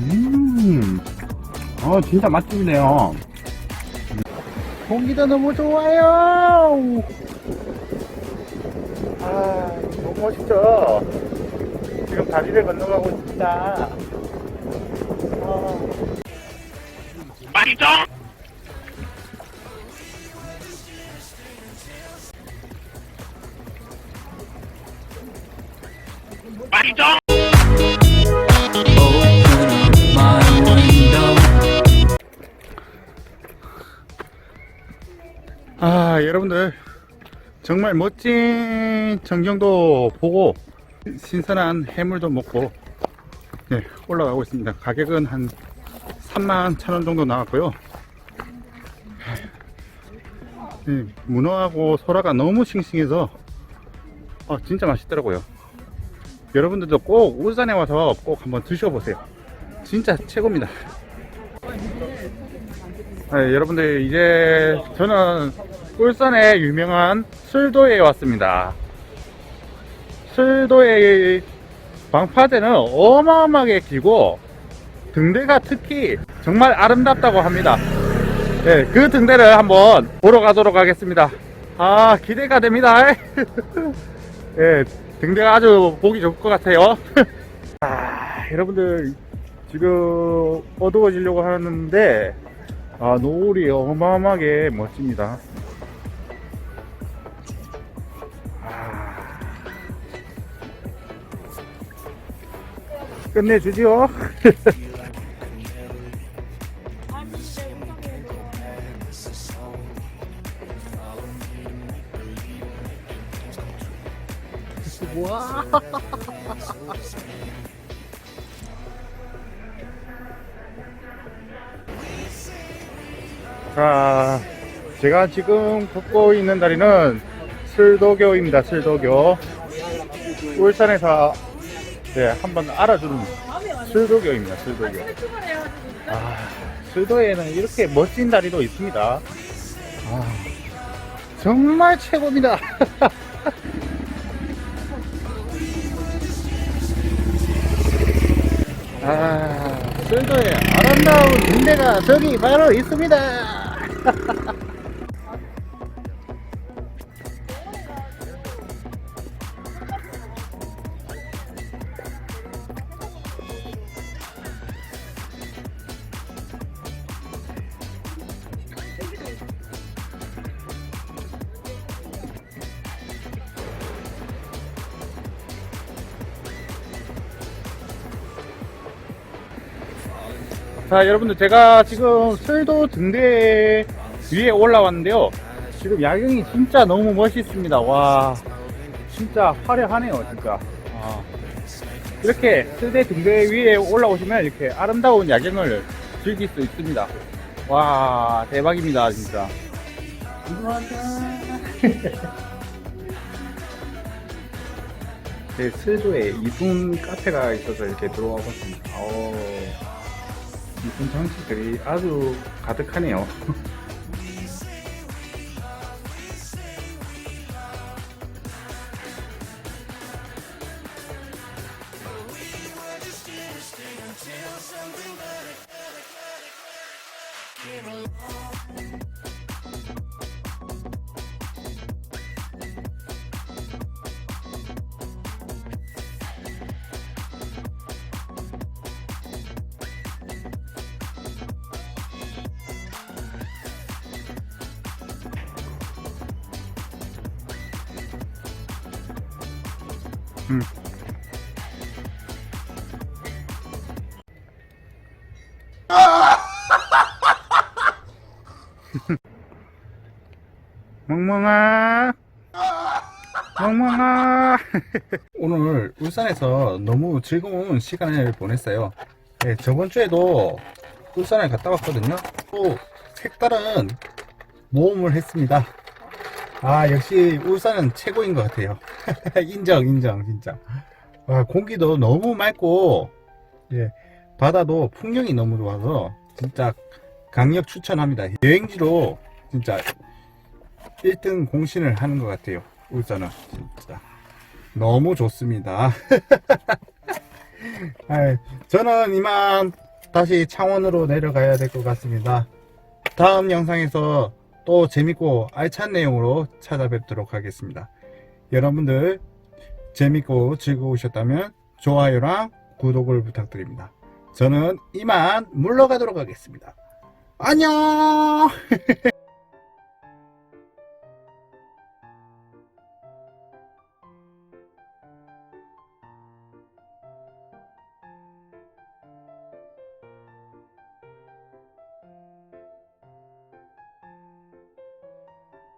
음, 어, 진짜 맛집이네요. 공기도 너무 좋아요. 아, 너무 멋있죠? 지금 다리를 건너가고 있습니다. 아. 아, 여러분들. 정말 멋진 전경도 보고, 신선한 해물도 먹고, 네, 올라가고 있습니다. 가격은 한 3만 천원 정도 나왔고요. 네, 문어하고 소라가 너무 싱싱해서, 어, 진짜 맛있더라고요. 여러분들도 꼭 울산에 와서 꼭 한번 드셔보세요. 진짜 최고입니다. 네, 여러분들 이제 저는 울산의 유명한 술도에 왔습니다. 술도의 방파제는 어마어마하게 길고 등대가 특히 정말 아름답다고 합니다. 네, 그 등대를 한번 보러 가도록 하겠습니다. 아 기대가 됩니다. 네, 등대가 아주 보기 좋을 것 같아요. 아, 여러분들 지금 어두워지려고 하는데 아, 노을이 어마어마하게 멋집니다. 아. 끝내주지요. 와. 자, 제가 지금 걷고 있는 다리는 슬도교입니다. 슬도교. 울산에서 네, 한번 알아주는 슬도교입니다. 슬도교. 아, 슬도에는 이렇게 멋진 다리도 있습니다. 아, 정말 최고입니다. 아, 슬도에 아름다운 등대가 저기 바로 있습니다. 자, 여러분들 제가 지금 설도 등대 위에 올라왔는데요. 지금 야경이 진짜 너무 멋있습니다. 와, 진짜 화려하네요, 진짜. 아, 이렇게 설대 등대 위에 올라오시면 이렇게 아름다운 야경을 즐길 수 있습니다. 와, 대박입니다, 진짜. 제 스도에 이쁜 카페가 있어서 이렇게 들어와 봤습니다. 오. 이쁜 장식들이 아주 가득하네요. 음. 멍멍아. 멍멍아. 오늘 울산에서 너무 즐거운 시간을 보냈어요. 네, 저번 주에도 울산에 갔다 왔거든요. 또 색다른 모험을 했습니다 아 역시 울산은 최고인 것 같아요 인정 인정 진짜 와 공기도 너무 맑고 예 바다도 풍경이 너무 좋아서 진짜 강력 추천합니다 여행지로 진짜 1등 공신을 하는 것 같아요. 울산은 진짜 너무 좋습니다. 저는 이만 다시 창원으로 내려가야 될 것 같습니다. 다음 영상에서 또 재밌고 알찬 내용으로 찾아뵙도록 하겠습니다. 여러분들 재밌고 즐거우셨다면 좋아요랑 구독을 부탁드립니다. 저는 이만 물러가도록 하겠습니다. 안녕!